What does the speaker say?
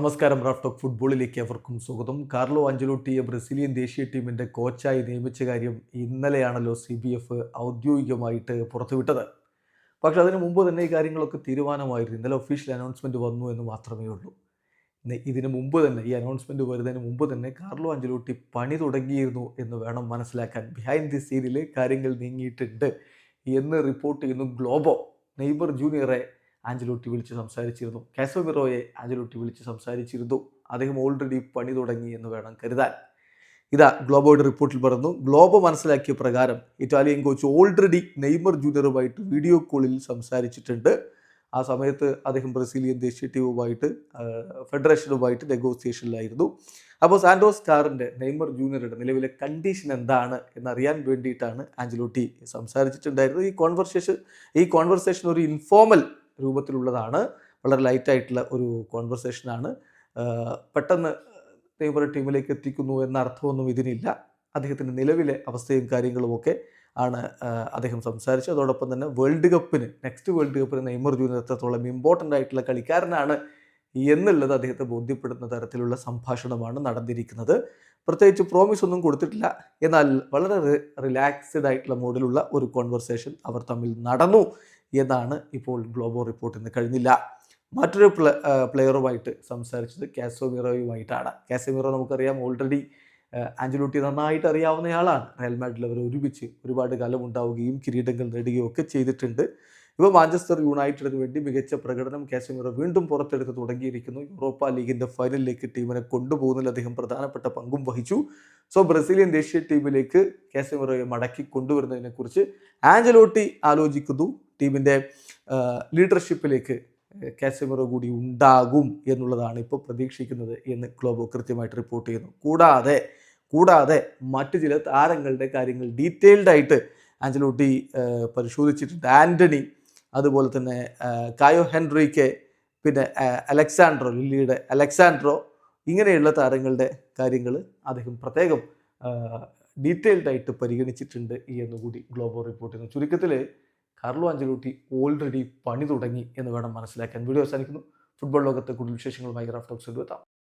നമസ്കാരം Raf talk ഫുട്ബോളിലേക്ക് അവർക്കും സ്വാഗതം. കാർലോ അഞ്ചലോട്ടിയെ ബ്രസീലിയൻ ദേശീയ ടീമിന്റെ കോച്ചായി നിയമിച്ച കാര്യം ഇന്നലെയാണല്ലോ സി ബി എഫ് ഔദ്യോഗികമായിട്ട് പുറത്തുവിട്ടത്. പക്ഷേ അതിനു മുമ്പ് തന്നെ ഈ കാര്യങ്ങളൊക്കെ തീരുമാനമായിരുന്നു. ഇന്നലെ ഒഫീഷ്യൽ അനൗൺസ്മെന്റ് വന്നു എന്ന് മാത്രമേ ഉള്ളൂ. ഇതിന് മുമ്പ് തന്നെ ഈ അനൗൺസ്മെന്റ് വരുന്നതിന് മുമ്പ് തന്നെ കാർലോ അഞ്ചലോട്ടി പണി തുടങ്ങിയിരുന്നു എന്ന് വേണം മനസ്സിലാക്കാൻ. ബിഹൈൻഡ് ദി സീനിൽ കാര്യങ്ങൾ നീങ്ങിയിട്ടുണ്ട് എന്ന് റിപ്പോർട്ട് ചെയ്യുന്നു ഗ്ലോബോ. നെയ്ബർ ജൂനിയറെ ആഞ്ചലോട്ടി വിളിച്ച് സംസാരിച്ചിരുന്നു. കാസോമിറോയെ ആഞ്ചലോട്ടി വിളിച്ച് സംസാരിച്ചിരുന്നു. അദ്ദേഹം ഓൾറെഡി പണി തുടങ്ങി എന്ന് വേണം കരുതാൻ. ഇതാ ഗ്ലോബോയുടെ റിപ്പോർട്ടിൽ പറഞ്ഞു ഗ്ലോബോ മനസ്സിലാക്കിയ പ്രകാരം ഇറ്റാലിയൻ കോച്ച് ഓൾറെഡി നെയ്മർ ജൂനിയറുമായിട്ട് വീഡിയോ കോളിൽ സംസാരിച്ചിട്ടുണ്ട്. ആ സമയത്ത് അദ്ദേഹം ബ്രസീലിയൻ ദേശീയ ടീമുമായിട്ട് ഫെഡറേഷനുമായിട്ട് നെഗോസിയേഷനിലായിരുന്നു അപ്പോൾ സാൻഡോസ് സ്റ്റാറിന്റെ നെയ്മർ ജൂനിയറുടെ നിലവിലെ കണ്ടീഷൻ എന്താണ് എന്നറിയാൻ വേണ്ടിയിട്ടാണ് ആഞ്ചലോട്ടി സംസാരിച്ചിട്ടുണ്ടായിരുന്നത്. ഈ കോൺവെർസേഷൻ ഈ കോൺവെർസേഷൻ ഒരു ഇൻഫോർമൽ രൂപത്തിലുള്ളതാണ്. വളരെ ലൈറ്റായിട്ടുള്ള ഒരു കോൺവെർസേഷനാണ്. പെട്ടെന്ന് നെയ്മർ ടീമിലേക്ക് എത്തിക്കുന്നു എന്ന അർത്ഥമൊന്നും ഇതിനില്ല. അദ്ദേഹത്തിന്റെ നിലവിലെ അവസ്ഥയും കാര്യങ്ങളുമൊക്കെ ആണ് അദ്ദേഹം സംസാരിച്ചത്. അതോടൊപ്പം തന്നെ വേൾഡ് കപ്പിന് നെക്സ്റ്റ് വേൾഡ് കപ്പിന് നെയ്മർ ജൂനിയർ എത്രത്തോളം ഇമ്പോർട്ടന്റ് ആയിട്ടുള്ള കളിക്കാരനാണ് എന്നുള്ളത് അദ്ദേഹത്തെ ബോധ്യപ്പെടുന്ന തരത്തിലുള്ള സംഭാഷണമാണ് നടന്നിരിക്കുന്നത്. പ്രത്യേകിച്ച് പ്രോമിസ് ഒന്നും കൊടുത്തിട്ടില്ല. എന്നാൽ വളരെ റിലാക്സ്ഡ് ആയിട്ടുള്ള മോഡിലുള്ള ഒരു കോൺവെർസേഷൻ അവർ തമ്മിൽ നടന്നു. എന്നാണ് ഇപ്പോൾ ഗ്ലോബോ റിപ്പോർട്ടിന് കഴിഞ്ഞില്ല. മറ്റൊരു പ്ല പ്ലെയറുമായിട്ട് സംസാരിച്ചത് കാസോമിറോയുമായിട്ടാണ്. കാസോമിറോ നമുക്കറിയാം ഓൾറെഡി ആഞ്ചലോട്ടി നന്നായിട്ട് അറിയാവുന്നയാളാണ്. റയൽ മാഡ്രിൽ അവർ ഒരുമിച്ച് ഒരുപാട് കാലം ഉണ്ടാവുകയും കിരീടങ്ങൾ നേടുകയും ഒക്കെ ചെയ്തിട്ടുണ്ട്. ഇപ്പോൾ മാഞ്ചസ്റ്റർ യുണൈറ്റഡിന് വേണ്ടി മികച്ച പ്രകടനം കാസമിറോ വീണ്ടും പുറത്തെടുത്ത് തുടങ്ങിയിരിക്കുന്നു. യൂറോപ്പ ലീഗിന്റെ ഫൈനലിലേക്ക് ടീമിനെ കൊണ്ടുപോകുന്നതിൽ അദ്ദേഹം പ്രധാനപ്പെട്ട പങ്കും വഹിച്ചു. സോ ബ്രസീലിയൻ ദേശീയ ടീമിലേക്ക് കാസമിറോയെ മടക്കി കൊണ്ടുവരുന്നതിനെക്കുറിച്ച് ആഞ്ചലോട്ടി ആലോചിക്കുന്നു. ടീമിന്റെ ലീഡർഷിപ്പിലേക്ക് കാസിമറോ കൂടി ഉണ്ടാകും എന്നുള്ളതാണ് ഇപ്പോൾ പ്രതീക്ഷിക്കുന്നത് എന്ന് ഗ്ലോബോ കൃത്യമായിട്ട് റിപ്പോർട്ട് ചെയ്യുന്നു. കൂടാതെ കൂടാതെ മറ്റ് ചില താരങ്ങളുടെ കാര്യങ്ങൾ ഡീറ്റെയിൽഡായിട്ട് ആഞ്ചലോട്ടി പരിശോധിച്ചിട്ടുണ്ട്. ആന്റണി അതുപോലെ തന്നെ കായോ ഹെൻറിക്ക് പിന്നെ അലക്സാൻഡ്രോ ലില്ലിയുടെ അലക്സാൻഡ്രോ ഇങ്ങനെയുള്ള താരങ്ങളുടെ കാര്യങ്ങൾ അദ്ദേഹം പ്രത്യേകം ഡീറ്റെയിൽഡായിട്ട് പരിഗണിച്ചിട്ടുണ്ട് എന്നുകൂടി ഗ്ലോബോ റിപ്പോർട്ട് ചെയ്യുന്നു. ചുരുക്കത്തിൽ കാർലോ അഞ്ചലോട്ടി ഓൾറെഡി പണി തുടങ്ങി എന്ന് വേണം മനസ്സിലാക്കാൻ. വീഡിയോ അവസാനിക്കുന്നു. ഫുട്ബോൾ ലോകത്തെ കൂടുതൽ വിശേഷങ്ങളുമായി ടോക്സ് എത്താം.